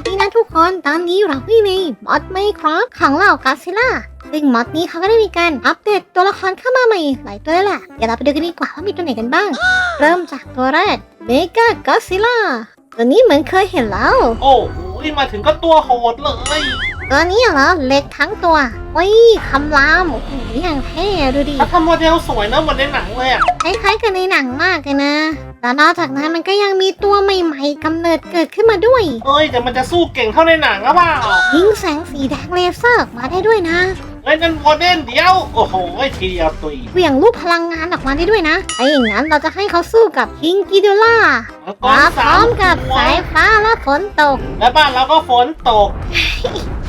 สดีนะทุกคน ตอนนี้เราที่ในมอดไม่ครับของเหล่ากาซิล่าซึ่งมอดนี้เขาก็ได้มีการอัปเดตตัวละครเข้ามาใหม่หลายตัวเลยแหละเดี๋ยวเราไปดูกันดีกว่าว่ามีตัวไหนกันบ้าง เริ่มจากตัวแรกเมกากาซิล่าตัวนี้เหมือนเคยเห็นแล้ว โอ้โหมาถึงก็ตัวโหดเลยตัวนี้เหรอเล็กทั้งตัวโอ้ยคำรามโอ้โหอย่างเท่อะดูดิถ้าทำโมเดลสวยนะเหมือนในหนังเลยอะคล้ายๆกันในหนังมากเลยนะ แต่นอกจากนั้นมันก็ยังมีตัวใหม่ๆกำเนิดเกิดขึ้นมาด้วย เอ้ย แต่มันจะสู้เก่งเท่าในหนังหรือเปล่ายิงแสงสีแดงเลเซอร์ออกมาได้ด้วยนะ เอ้ยนั่นโมเดลเดียว โอ้โหทีเดียวตุยเหวี่ยงลูกพลังงานออกมาได้ด้วยนะไอ้อย่างนั้นเราจะให้เขาสู้กับคิงกิโดล่าแล้วก็มาพสาร้อมมกับหัวสายฟ้าและฝนตก และบ้านเราก็ฝนตก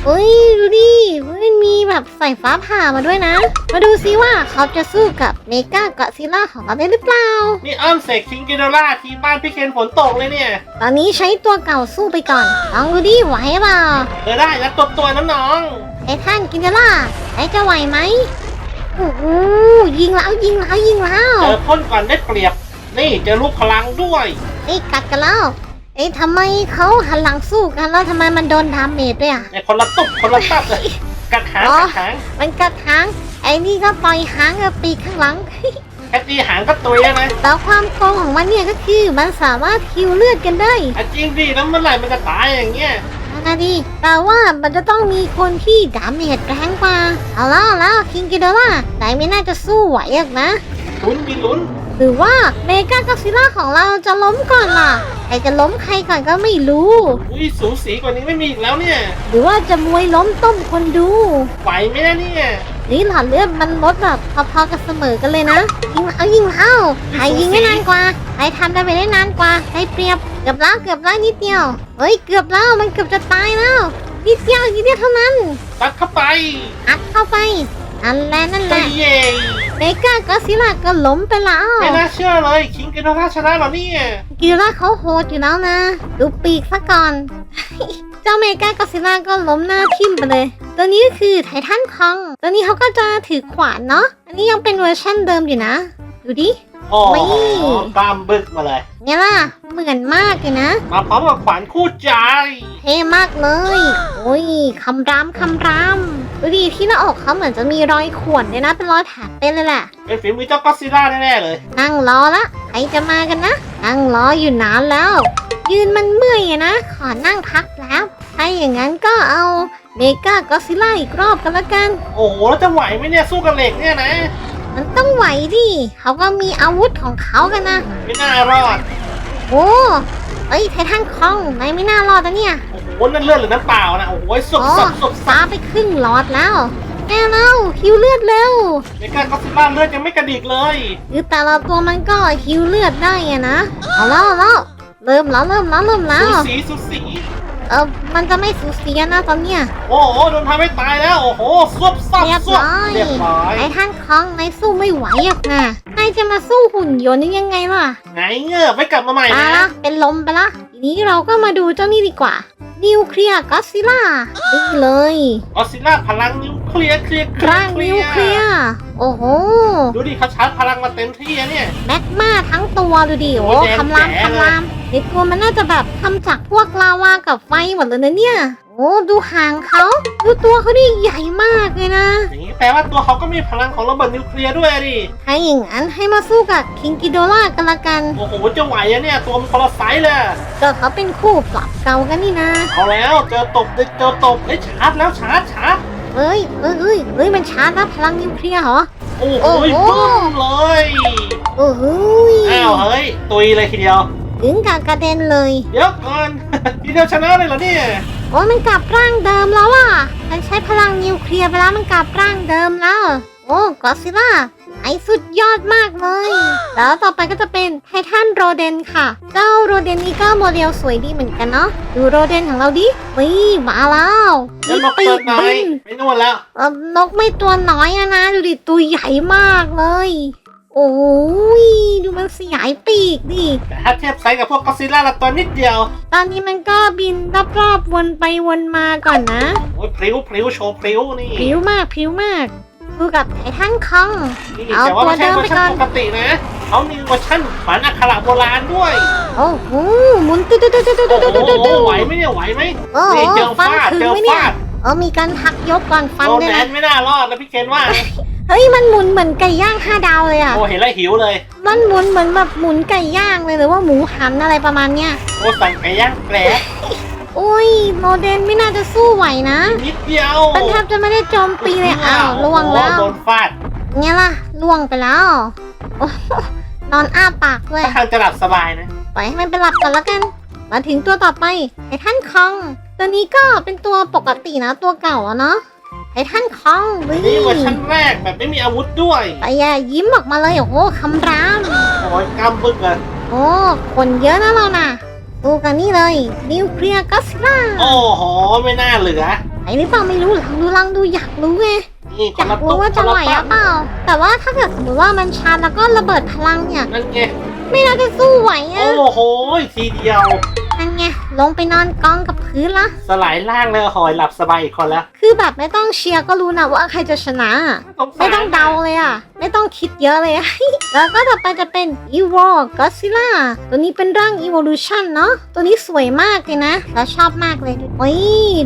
อุ้ยดูดิมันมีแบบสายฟ้าผ่ามาด้วยนะ มาดูซิว่าเขาจะสู้กับเมกากอซิล่าของเราได้หรือเปล่า นี่อ้อมเสกคิงกิโดล่าที่บ้านพี่เคนฝนตกเลยเนี่ย ตอนนี้ใช้ตัวเก่าสู้ไปก่อนลองดูดิไหวเปล่าเออได้แล้วตัวตัวๆน้องไอ้ท่านกินเดล่าไอ้จะไหวไหมโอ้โหยิงแล้วยิงแล้วยิงแล้ว ๆเจอพ่นก่อนได้เปรียบ นี่เจอลูกพลังด้วยไอ้กัดกันแล้ว ไอ้ทำไมเขาหันหลังสู้กันแล้วทำไมมันโดนดาเมจด้วยอะไอ้คนละตุบคนละตับเลยกัดหางอ๋อกัดหางมันกัดหางไอ้นี่ก็ปล่อยหางกับปีกข้างหลังแค่ตีหางก็ตุยแล้วนะแล้วความโกงของมันเนี่ยก็คือมันสามารถฮิวเลือดกันได้อะจริงดิแล้วเมื่อไหร่มันจะตายอย่างเงี้ยนั่นนะดิแต่ว่ามันจะต้องมีคนที่ดาเมจแรงกว่าเอาแล้วเอาแล้วคิงกิเดล่าไหนไม่น่าจะสู้ไหวหรอกนะลุ้นมีลุ้น หรือว่าเมกากาซิล่าของเราจะล้มก่อนล่ะใครจะล้มใครก่อนก็ไม่รู้ อุ้ยสูสีกว่านี้ไม่มีอีกแล้วเนี่ย หรือว่าจะมวยล้มต้มคนดู ไหวไหมนะเนี่ยนี่หลอดเลือดมันลดแบบพอๆกันเสมอกันเลยนะยิงเอายิงเอาใครยิงได้นานกว่าใครทำได้ไปได้นานกว่าใครเปรียบเกือบแล้วเกือบแล้วนิดเดียวเฮ้ยเกือบแล้วมันเกือบจะตายแล้วนิดเดียวนิดเดียวเท่านั้นตัดเข้าไปอัดเข้าไป นั่นแหละนั่นแหตัวละเย่เมกากาซิล่าก็ล้มไปแล้วไม่น่าเชื่อเลยคิงกิโดล่าชนะเหรอเนี่ยกิล่าเขาโหดอยู่แล้วนะ ดูปีกซะก่อน เจ้าเมกากอซิล่าก็ล้มหน้าทิ่มไปเลย ตัวนี้ก็คือไททันคอง ตัวนี้เขาก็จะถือขวานเนาะ อันนี้ยังเป็นเวอร์ชั่นเดิมอยู่นะ ดูดิ โอ้ไม่โหกล้ามบึกมาเลย เนี่ยล่ะ เหมือนมากเลยนะ มาพร้อมกับขวานคู่ใจ เท่มากเลย โอ้ย คำรามคำรามดูดิที่หน้าอกเขาเหมือนจะมีรอยข่วนเลยนะ เป็นรอยแผลเป็นเลยแหละ เป็นฝีมือเจ้าก็อดซิลล่าแน่ๆเลย นั่งรอละ ใครจะมากันนะ นั่งรออยู่นานแล้ว ยืนมันเมื่อยอะนะ ขอนั่งพักแล้ว ถ้าอย่างนั้นก็เอาเมกากอซิล่าอีกรอบกันละกัน โอ้โห แล้วจะไหวไหมเนี่ย สู้กับเหล็กเนี่ยนะ มันต้องไหวดิเขาก็มีอาวุธของเขากันนะ ไม่น่ารอด โอ้เฮ้ยไททันคองนายไม่น่ารอดนะเนี่ยโอ้โหนั่นเลือดหรือน้ำเปล่านะโอ้โหสุดโอ้สับสุดตาไปครึ่งหลอดแล้วแม่เล่าฮิวเลือดเร็วเมกาก็อดซิลล่าเลือดยังไม่กระดิกเลยคือแต่ละตัวมันก็ฮิวเลือดได้อะนะเอาแล้วเอาแล้วเริ่มแล้วเริ่มแล้วเริ่มแล้สูวสีสูสี เออมันจะไม่สูสีนะตอนเนี้ยโอ้โหโดนทำให้ตายแล้ว โอ้โหสวบซับเรียบสวบร้อยเรียบร้อยไอ้ท่านคองนายสู้ไม่ไหวหรอกนะนายจะมาสู้หุ่นยนต์ได้ยังไงล่ะไงเงือบไม่กลับมาใหม่ตายนะละเป็นลมไปละทีนี้เราก็มาดูเจ้านี่ดีกว่า นิวเคลียร์ก็ซิล่านี่เลยออสซิลล่าพลังนิวเคลียร์เคลียร์เคลียร่างร์นิวเคลียร์โอ้โห ดูดิเขาชาร์จพลังมาเต็มที่อะเนี่ย แม็กมาทั้งตัวดูดิโอ้โอ้ยแดงคำรามแจ๋เลย คำราม ในตัวมันน่าจะแบบทำจากพวกลาวากับไฟหมดเลยนะเนี่ย โอ้ดูหางเขาดูตัวเขาดิใหญ่มากเลยนะ อย่างนี้แปลว่าตัวเขาก็มีพลังของระเบิดนิวเคลียร์ด้วยอะดิให้อย่างนั้นให้มาสู้กับคิงกิโดล่ากันละกัน โอ้โหจะไหวอะเนี่ยตัวมันคนละไซส์เลยก็เขาเป็นคู่ปรับเก่ากันนี่นะ เอาแล้วเจอตบเจอตบเอ้ยชาร์จแล้วชาร์จชาร์จเอ้ยเอ้ยเอ้ยเอ้ยมันชาร์จนะพลังนิวเคลียร์เหรอ โอ้โหโอ้โหบึ้มเลย โอ้โหยอ้าวเฮ้ยตุยเลยทีเดียว ถึงกับกระเด็นเลย เดี๋ยวก่อนทีเดียวชนะเลยเหรอเนี่ย โอ้ยมันกลับร่างเดิมแล้วอะมันใช้พลังนิวเคลียร์ไปแล้วมันกลับร่างเดิมแล้ว โอ้กอซิล่าไอสุดยอดมากเลย แล้วต่อไปก็จะเป็นไททันโรเดนค่ะ เจ้าโรเดนนี้ก็โมเดลสวยดีเหมือนกันเนาะ ดูโรเดนของเราดิวิมาแล้วแล้วนกปีตัวกน้อบิยนไม่นู่นแล้วเอ่อนกไม่ตัวน้อยอะนะ ดูดิตัวใหญ่มากเลย โอ้ยดูมันสยายปีกดิ แต่ถ้าเทียบไซส์กับพวกก็อดซิลล่าละตัวนิดเดียว ตอนนี้มันก็บินรอบๆวนไปวนมาก่อนนะโอ้ยพริ้วพริ้วโชว์พริ้วนี่ผิวมากผิวมากดูกับไททันคอง นี่เอาแต่ว่าไม่ใช่ตัวเวอร์ชัเดิมไปก่อน นปกตินะ เขามีเวอร์ชันขวานอักขระโบราณด้วย โอ้โหหมุนตุ๊ดตุ๊ดตุ๊ดตุ๊ดโอ้ตุ๊ดตุ๊ดโหตุ๊ดไหวไหมเนี่ยไหวไหมโอ้โหนี่เจอฟันฟาดถึงเจอไหมเนี่ยฟาด เออมีการพักยกก่อนฟันโดนด้วยแดนะนไม่น่ารอดนะพี่เคนว่าเฮ้ยมันหมุนเหมือนไก่ย่างห้าดาวเลยอะโอ้เห็นแล้วหิวเลย มันหมุนเหมือนแบบหมุนไก่ย่างเลยหรือว่าหมูหันอะไรประมาณเนี้ยโอ้สั่งไก่ย่างแกลบโอ้ยโมเดนไม่น่าจะสู้ไหวนะนิดเดียวมันแทบจะไม่ได้โจมตีเลยอ้าวล่วงแล้ว โอ้โดนฟาดไงล่ะล่วงไปแล้วโอ้โหนอนอ้าปากด้วย ถ้าทางจะหลับสบายนะ ปล่อยให้มันไปหลับก่อนแล้วกัน มาถึงตัวต่อไปไททันคอง ตัวนี้ก็เป็นตัวปกตินะตัวเก่าอะเนาะไททันคองวินี่เวอร์ชันแรกแบบไม่มีอาวุธด้วยไปอย่ายิ้มออกมาเลยโอ้โหคำรามโอ้ยกำบึกเลยโอ้คนเยอะนะเราน่ะดูกันนี่เลยนิวเคลียร์ก็สล่าโอ้โหไม่น่าเหลือไหนหรือเปล่าไม่รู้ลองดูลองดูอยากรู้ไงนี่คอนยาละกตุ๊รู้กว่าคจะนไหวละหรือเปล่า แต่ว่าถ้าเกิดสมมติว่ามันชาร์จแล้วก็ระเบิดพลังเนี่ยนั่นไง ไม่น่าจะสู้ไหวอะโอ้โหทีเดียว นั่นไงลงไปนอนกองกับพื้นละ สลายร่างเลยหอยหลับสบายอีกคนแล้วคือแบบไม่ต้องเชียร์ก็รู้นะว่าใครจะชนะ สสรไม่ต้องเดาเลยอะ ไม่ต้องคิดเยอะเลยอะ แล้วก็ต่อไปจะเป็น e v o g o d z i l l a ตัวนี้เป็นร่าง Evolution เนาะ ตัวนี้สวยมากเลยนะ แล้วชอบมากเลยโอ้ย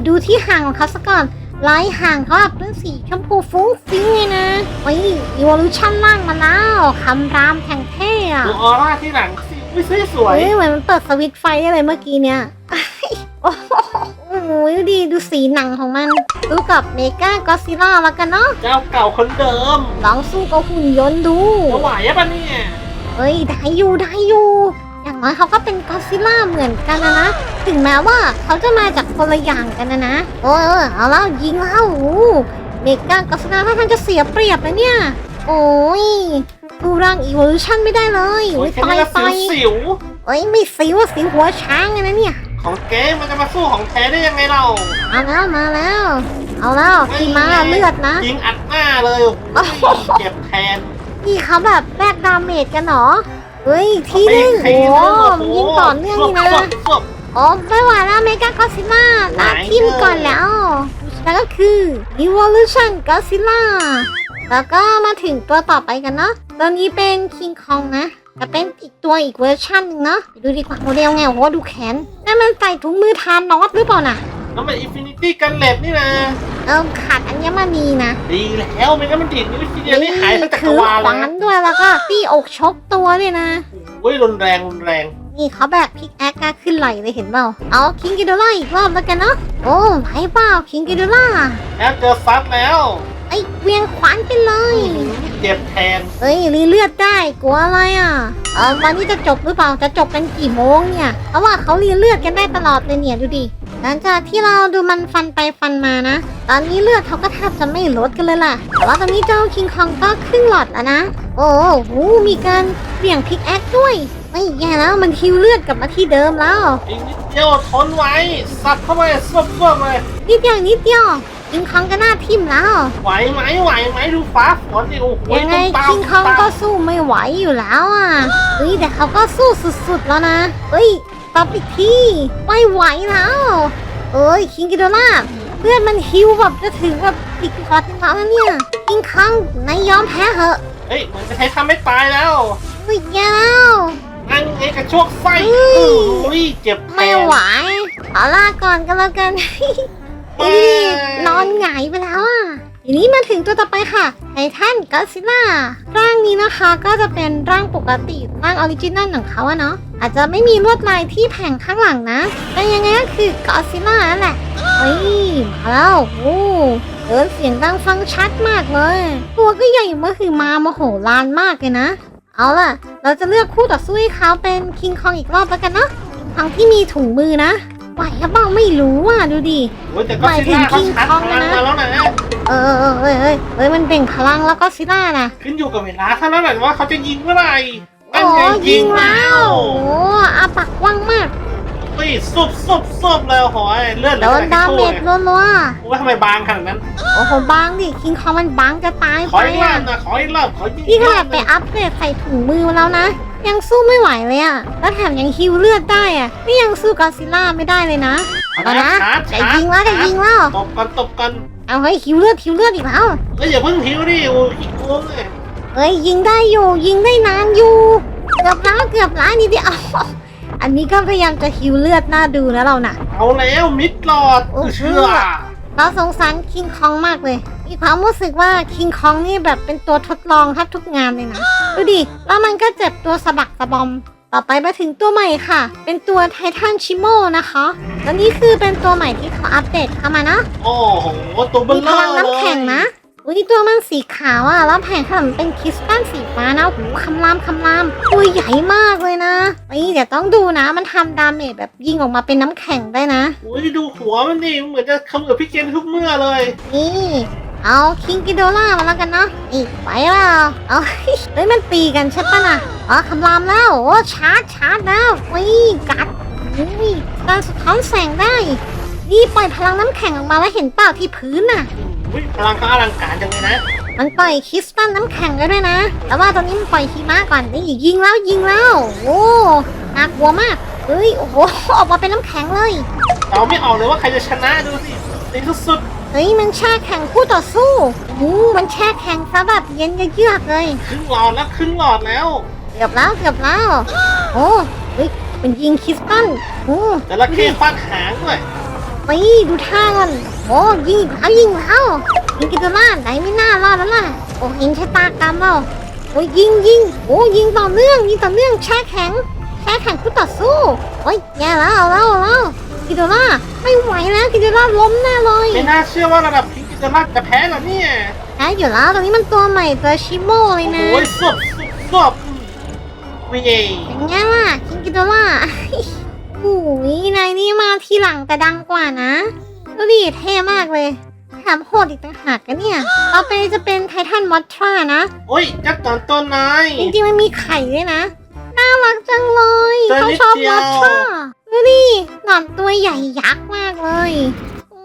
ดูที่ห่างของเขาสักก่อนลายห่างเขาแบบเป็นสีชมพูฟุ้งฟิ้งเลยนะโอ้ย Evolution ล่างมาแล้วคำรามแข่งเท่ อะดูออร่าที่หลังสิวิสวยสวยเฮ้ยเหมือนมันเปิดสวิตช์ไฟได้เลยเมื่อกี้เนี่ย โอ้โหดูดีดูสีหนังของมันสู้กับเมกาก็ซิล่าแล้วกันเนาะ เจ้าเก่าคนเดิมลองสู้กับหุ่นยนต์ดูจะไหวอะปะเนี่ยเฮ้ยได้อยู่ได้อยู่ อย่างน้อยเขาก็เป็นก็อดซิลล่าเหมือนกันนะนะ ถึงแม้ว่าเขาจะมาจากคนละอย่างกันนะนะ โอ้ยเออเอาแล้วยิงแล้วโอ้โหเมกาก็อดซิลล่าถ้าทางจะเสียเปรียบนะเนี่ย โอ้ย ดูร่างอีวอลูชันไม่ได้เลยโอ้โอ้ยยแค่ต่อนี้ยก็ต่อยสิวเอ้ยไม่สิวอะสิวหัวช้างเลยนะเนี่ย ๆของเก๊มันจะมาสู้ของแท้ได้ยังไงเรามาแล้วมาแล้ว เอาแล้วพี่มาเลือดนะ ยิงอัดหน้าเลยโอ้โห เจ็บแทน นี่เขาแบบแบกดาเมจกันเหรอ เฮ้ยทีนึงไปโอ้ทียิงต่อเนื่องนี่นะสวบสวบโอ้ไม่ไหวแล้วเมกา o อ z ซิล่าลาทิมก่อนแล้ว แล้วก็คือ Evolution Godzilla แล้วก็มาถึงตัวต่อไปกันเนาะ ตัวนี้เป็น King Kong นะแต่เป็นอีกตัวอีกเวอร์ชันหนึ่งเนาะไปดูดีกว่าโมเดลไงโอ้โหดูแขนนั่นมันใส่ถุงมือทานนอตหรือเปล่าน่ะแล้วมันอินฟินิตี้กันเล็ดนี่นะเออขาดอัญมณีนะดีแล้วไม่งั้นมันดีดนิ้วทีเดียวนี่หายทั้งจักรถือวาลขแล้ววานด้วยแล้วก็ตีอกชกตัวด้วยนะโอ้ยรุนแรงรุนแรงนี่เขาแบกพิกแอคกขึ้นไหลเลยเห็นเปล่า เอาคิงกิโดล่าอีกรอบแล้วกันเนาะ โอ้ไหวเปล่าคิงกิโดล่าแล้วเจอซัดแล้ว ไอ้เวียงขวานไปเลย เจ็บแทนเอ้ยรีเลือดได้กลัวอะไรอะ เออวันนี้จะจบหรือเปล่าจะจบกันกี่โมงเนี่ย เพราะว่าเขารีเลือดกันได้ตลอดเลยเนี่ยดูดิ หลังจากที่เราดูมันฟันไปฟันมานะ ตอนนี้เลือดเขาก็แทบจะไม่ลดกันเลยล่ะ แต่ว่าตอนนี้เจ้าคิงคองก็ครึ่งหลอดแล้วนะ โอ้โหมีการเบี่ยงพิกแอคด้วยไม่แย่แล้วมันฮิวเลือดกลับมาที่เดิมแล้ว อีกนิดเดียวทนไว้ สับเข้าไปสวบสวบเลยนิดเดียวนิดเดียว คิงคองก็หน้าทิ่มแล้วไหวไหมไหวไหมดูฟ้าฝนดิโอ้โหยังไงตุ้มตามคิงคองตุ้มก็ตามสู้ไม่ไหวอยู่แล้วอะเฮ้ยแต่เขาก็สู้สุดๆแล้วนะเฮ้ยตอบอีกทีไม่ไหวแล้วเอ้ยคิงกิโดล่าเพื่อนมันฮิวแบบจะถึงแบบอีกพอร์ตแล้วนะเนี่ยคิงคองนายยอมแพ้เหอะเฮ้ยเหมือนจะใช้ทำไม่ตายแล้วเฮ้ยแย่แล้วนั่งไงกระโชกไส้เฮ้ยโอ้ยเจ็บแทนไม่ไหวขอลาก่อนก็แล้วกัน ไม่นี่นอนหงายไปแล้วอะทีนี้มาถึงตัวต่อไปค่ะไททันก็ซิล่าร่างนี้นะคะก็จะเป็นร่างปกติร่างออริจินัลของเขาอะเนาะอาจจะไม่มีลวดลายที่แผงข้างหลังนะแต่ยังไงก็คือก็ซิล่านั่นแหละเฮ้ยมาแล้วโอ้เดินเสียงดังฟังชัดมากเลย ตัวก็ใหญ่มหึมามโหฬารมากเลยนะ เอาล่ะ เราจะเลือกคู่ต่อสู้ให้เขาเป็นคิงคองอีกรอบแล้วกันเนาะคิงคองที่มีถุงมือนะ ไหวหรือเปล่าไม่รู้อะดูดิ โอ้ยแต่ก็ซิล่าเขาชาร์จพลังมาแล้วนะเออเออเออเออเอ้ยมันเบ่งพลังแล้วก็ซิล่านะขึ้นอยู่กับเวลาเท่านั้นแหละว่าเขาจะยิงเมื่อไหร่นั่นโอ้ไงยิงแล้วโอ้อาปากกว้างมากเฮ้ยซุบซุบซุบแล้วหอยเลือดเหโดลือนดาเมจรัวโอ้ยทำไมบางขนาดนั้น ๆโอ้โหบางดิคิงคองมันบางจะตายขอไปอีกรออะบนะขออีกรอบขอยิงนี่ขนาดไปอัพเกรดใส่ถุงมือมาแล้วนะ ยังสู้ไม่ไหวเลยอะแล้วแถมยังฮิวเลือดได้อะนี่ยังสู้กอดซิลล่าไม่ได้เลยนะเอานะชาร์จจะยิงแล้วจะยิงแล้ว ตบกันตบกันเอาเฮ้ยฮิวเลือดฮิวเลือดอีกแล้วเอ้ยอย่าเพิ่งหิวดิโอ้ยขี้โกงเลยเเอ้ยยิงได้อยู่ยิงได้นานอยู่ เกือบล้านเกือบล้านนี่เดียวอันนี้ก็พยายามจะฮิวเลือดหน้าดูนะเราน่ะ เอาแล้วมิดหลอดโอ้เชื่อเราสงสารคิงคองมากเลย มีความรู้สึกว่าคิงคองนี่แบบเป็นตัวทดลองแทบทุกงานเลยนะ ดูดิ แล้วมันก็เจ็บตัวสะบักสะบอม ต่อไปมาถึงตัวใหม่ค่ะ เป็นตัวไททันชิโมนะคะแล้วนี่คือเป็นตัวใหม่ที่เขาอัปเดตเข้ามานะ โอ้โหตัวเบลมีเลพอลังร์เลยน้ำแข็งนะ อุ้ยตัวมันสีขาวอะ แล้วแผงขนมเป็นคริสตัลสีฟ้านะหูคำรามคำราม ตัวใหญ่มากเลยนะเฮ้ยเดี๋ยวต้องดูนะ มันทำดาเมจแบบยิงออกมาเป็นน้ำแข็งได้นะ อุ้ยดูหัวมันดิเหมือนจะเขมือบพี่เคนทุกเมื่อเลย นี่ เอาคิงกิโดล่ามาแล้วกันเนาะอีกไปแล้ว เอาเฮ้ยมันตีกันใช่ปะน่ะอ๋อคำรามแล้ว โอ้ชาร์จชาร์จแล้ววิ่กัดนี่การสะท้อนแสงได้ นี่ปล่อยพลังน้ำแข็งออกมาแล้วเห็นเปล่าที่พื้นน่ะอุ้ยพลังเขาอลังการจังเลยนะ มันปล่อยคริสตัลน้ำแข็งได้ด้วยนะ แต่ว่าตอนนี้มันปล่อยหิมะก่อนนี่ยิงแล้วยิงแล้ว โอ้น่ากลัวมากเฮ้ย โอ้โห ออกมาเป็นน้ำแข็งเลยเราไม่ออกเลยว่าใครจะชนะดูสิดีสุดเฮ้ยมันแช่แข็งคู่ต่อสู้โอ้มันแช่แข็งซะแบบเย็นเยือกๆเลยๆครึ่งหลอดแล้วครึ่งหลอดแล้ว เกือบแล้วเกือบแล้วโอ้เฮ้ยเป็นยิงคริสตัลโอ้แต่ละเข้ฟาดหางด้วยไปดูท่ากันโอ้ยิงอีกแล้วยิงแล้วยิงกิโดล่าไหนไม่น่ารอดแล้วล่ะโอ้เห็นชะตากรรมแล้วโอ้ยยิงยิงโอ้ยิงต่อเนื่องยิงต่อเนื่องแช่แข็งแช่แข็งคู่ต่อสู้โอ้ยแย่แล้วเอาแล้วเอาแล้ว กิโดล่าไม่ไหวแล้วกิโดล่าล้มแน่เลยไม่น่าเชื่อว่าระดับพิงกิจมาจะแพ้หรอเนี่ยแพ้อยู่แล้วตอนนี้มันตัวใหม่ตัวชิโม่เลยโอ้นะโหสวบสวบสวบวิ่งเองเป็นไงล่ะคิงกิโดล่าโอ้ยนายนี่มาทีหลังแต่ดังกว่านะดูดิเท่มากเลยแถมโหดอีกต่างหากกันเนี่ยต่อไปจะเป็นไททันมอทรานะโอ้ยจักตอนต้นนายจริงๆมันมีไข่ด้วยนะน่ารักจังเลยตัวเขานิดชอบเดียวมอทรา ดูดิหนอนตัวใหญ่ยักษ์มากเลย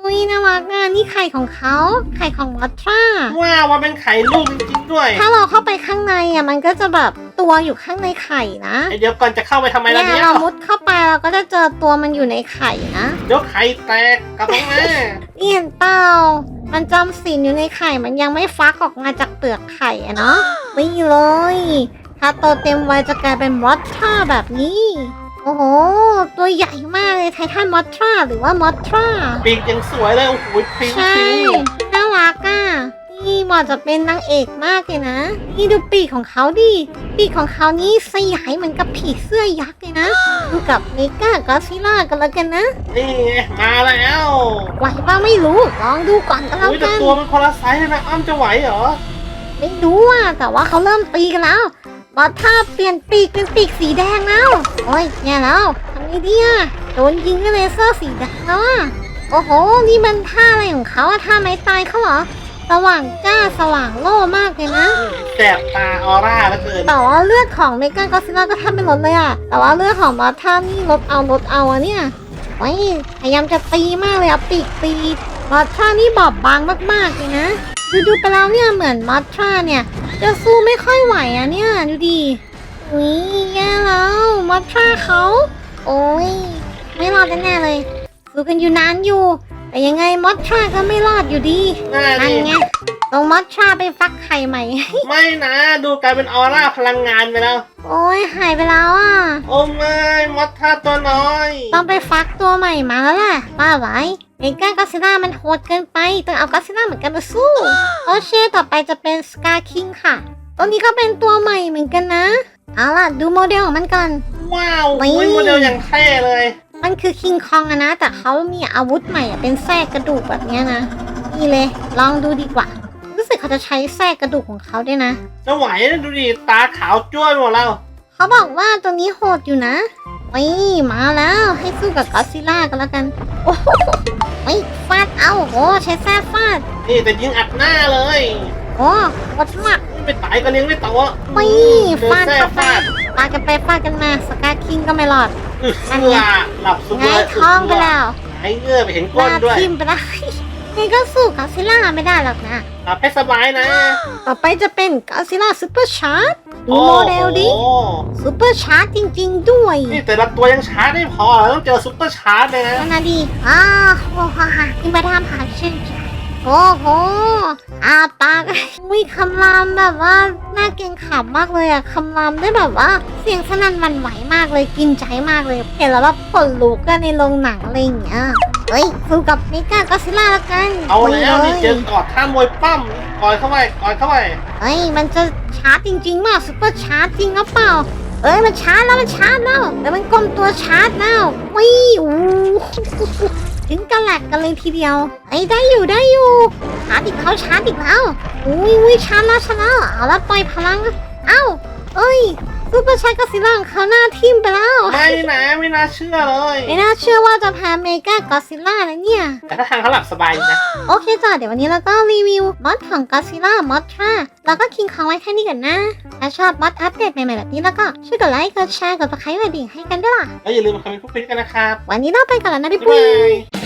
อุ้ยน่ารักอะนี่ไข่ของเขา ไข่ของมอทราว้าวว่าเป็นไข่ลูกจริงๆด้วยถ้าเราเข้าไปข้างในอะมันก็จะแบบตัวอยู่ข้างในไข่นะไอเดี๋ยวก่อนจะเข้าไปทำไมล่ะเนี่ยเนี่ยเรามุดเข้าไปเราก็จะเจอตัวมันอยู่ในไข่นะเดี๋ยวไข่แตกกลับมานี่เห็นเปล่ามันจำศีลอยู่ในไข่ มันยังไม่ฟักออกมาจากเปลือกไข่อะเนาะนี่เลย ถ้าโตเต็มวัยจะกลายเป็นมอสทราแบบนี้ โอ้โห ตัวใหญ่มากเลยไททันมอสทราหรือว่ามอสทราปีกยังสวยเลย โอ้โหพริ้งใช่พริ้งน่ารักอะนี่เหมาะจะเป็นนางเอกมากเลยนะ นี่ดูปีกของเขาดิ ปีกของเขานี่สยายเหมือนกับผีเสื้อยักษ์เลยนะ ดูกับเมกากอซิล่ากันแล้วกันนะ นี่ไงมาแล้วไหวป่ะไม่รู้ ลองดูก่อนก็แล้วอุ้ยแต่กันตัวมันคนละไซส์เลยนะ อ้ำจะไหวเหรอ ไม่รู้อะ แต่ว่าเขาเริ่มตีกันแล้ว บอสท่าเปลี่ยนปีกเป็นปีกสีแดงแล้ว โอ้ยแย่แล้วทำไงดีอะโดนยิงด้วยเลเซอร์สีแดงแล้วอะโอ้โห นี่มันท่าอะไรของเขาอะท่าไม้ตายเขาเหรอ สว่างจ้าสว่างโล่มากเลยนะ แสบตาออร่าเหลือเกินแต่ว่าเลือดของเมกากอซิล่าก็แทบไม่ลดเลยอะแต่ว่าเลือดของบอสท่านี่ลดเอาลดเอาอะเนี่ยโอ้ยพยายามจะตีมากเลยอะปีกตีบอสท่านี่บอบบางมากๆเลยนะ ดูดูไปแล้วเนี่ยเหมือนมอสท่าเนี่ย จะสู้ไม่ค่อยไหวอะเนี่ยดูดิอุ้ยแย่แล้วมอสท่าเขา โอ้ยไม่รอดแน่ๆเลยสู้กันอยู่นานอยู่ แต่ยังไงมอสท่าก็ไม่รอดอยู่ดีน่านั่นดิ ไงลงมอสท่าไปฟักไข่ใหม่ ไม่นะ ดูกลายเป็นออร่าพลังงานไปแล้ว โอ้ยหายไปแล้วอะ โอ้ไม่มอสท่าตัวน้อย ต้องไปฟักตัวใหม่มาแล้วแหละว่าไว้ เมกากอซิล่ามันโหดเกินไปต้องเอากอซิล่าเหมือนกันมาสู้โอเคต่อไปจะเป็นสกาคิงค่ะ ตัวนี้ก็เป็นตัวใหม่เหมือนกันนะ เอาล่ะ ดูโมเดลของมันก่อน ว้าวไม่อุ้ยโมเดลอย่างเท่เลย มันคือคิงคองอะนะ แต่เขามีอาวุธใหม่อะเป็นแทรกกระดูกแบบเนี้ยนะ นี่เลย ลองดูดีกว่า รู้สึกเขาจะใช้แทรกกระดูกของเขาด้วยนะ จะไหวนะดูดิตาขาวจ้วนหมดแล้วเขาบอกว่าตัวนี้โหดอยู่นะนี่มาแล้วให้สู้กับกอดซิลล่ากันแล้วกัน โอ้ โหไม่ฟาดเอาโอ้ใช้แซ่ฟาดนี่แต่ยิงอัดหน้าเลยโอ้โหดมากไม่ตายก็เลี้ยงไม่โตอะไม่เดินฟาดแซ่เข้าไปฟาดฟาดกันไปฟาดกันมาสกาคิงก็ไม่รอดอึดนั่นเสืไงอหลับสุดไงเลยท้องไปแล้วไงเงือไปเห็นหก้นน้าด้วยทิ่มไปแล้ว นี่ก็สู้กอดซิลล่าไม่ได้หรอกนะหลับให้สบายนะ ต่อไปจะเป็นกอดซิลล่าซูเปอร์ชาร์จดูโมเดลดิโอ้โหซูเปอร์ชาร์จจริง ๆ ด้วยนี่แต่ละตัวยังชาร์จไม่พอต้องเจอซุปเปอร์ชาร์จเลยนะ นั่นนะดีอ้าวโอ้ฮ่าฮ่ายิงไปทำหาเช่น โอ้โหอาปากวิคำรามแบบว่าน่าเกรงขามมากเลยอะคำรามได้แบบว่า เสียงสนั่นหวันไหวมากเลยกินใจมากเลยเห็นแล้วแบบขนลุกกันในโรงหนังอะไรอย่างเงี้ยเฮ้ยสู้กับเมกากอซิล่าละกันเอาแล้วนี่เจฮ้อยกอดท่ามวยปั้มกอดเข้าไปกอดเข้าไปเฮ้ยมันจะชาร์จจริงๆมากซุปเปอร์ชาร์จจริงหรือเปล่าเอ้ยมันชาร์จแล้วมันชาร์จแล้วแต่มันกลมตัวชาร์จแล้ววิว ถึงกระแหลกกันเลยทีเดียวไอ้ยได้อยู่ได้อยู่ชาร์จอีกแล้วชาร์จอีกแล้วอุ้ยอุ้ยชาร์จแล้วชาร์จแล้วเอาละปล่อยพลังเอ้าเอ้ยซูเปอร์ชาร์จกอซิล่าของเขาหน้าทิ่มไปแล้วไม่นะไม่น่าเชื่อเลยไม่น่าเชื่อว่าจะแพ้เมกากอซิล่านะเนี่ยแต่ถ้าทางเขาหลับสบายดีนะ โอเคจ้ะเดี๋ยววันนี้เราก็รีวิวมอดของก็ซิล่ามอดทราแล้วก็คิงคองไว้แค่นี้ก่อนนะ ถ้าชอบมอดอัปเดตใหม่ๆแบบนี้แล้วก็ช่วยกดไลค์กดแชร์กดติดตามกดดิ่งให้กันด้วยล่ะแล้วอย่าลืมมาคอมเมนต์พูดคุยกันนะครับวันนี้เราไปก่อนแล้วนะพี่บ๊ายปุ้บายย